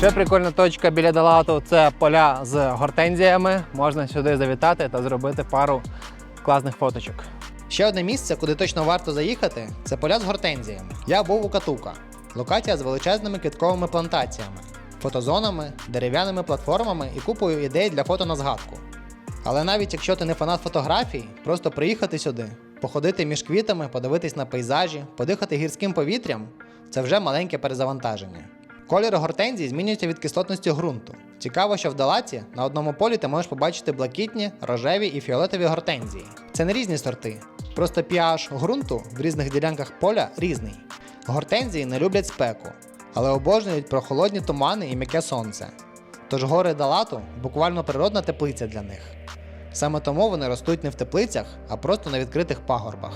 Ще прикольна точка біля Далату це поля з гортензіями. Можна сюди завітати та зробити пару класних фоточок. Ще одне місце, куди точно варто заїхати, це поля з гортензіями. Я був у Катука. Локація з величезними квітковими плантаціями, фотозонами, дерев'яними платформами і купою ідей для фото на згадку. Але навіть якщо ти не фанат фотографій, просто приїхати сюди, походити між квітами, подивитись на пейзажі, подихати гірським повітрям це вже маленьке перезавантаження. Колір гортензій змінюється від кислотності ґрунту. Цікаво, що в Далаці на одному полі ти можеш побачити блакитні, рожеві і фіолетові гортензії. Це не різні сорти, просто pH ґрунту в різних ділянках поля різний. Гортензії не люблять спеку, але обожнюють прохолодні тумани і м'яке сонце. Тож гори Далату буквально природна теплиця для них. Саме тому вони ростуть не в теплицях, а просто на відкритих пагорбах.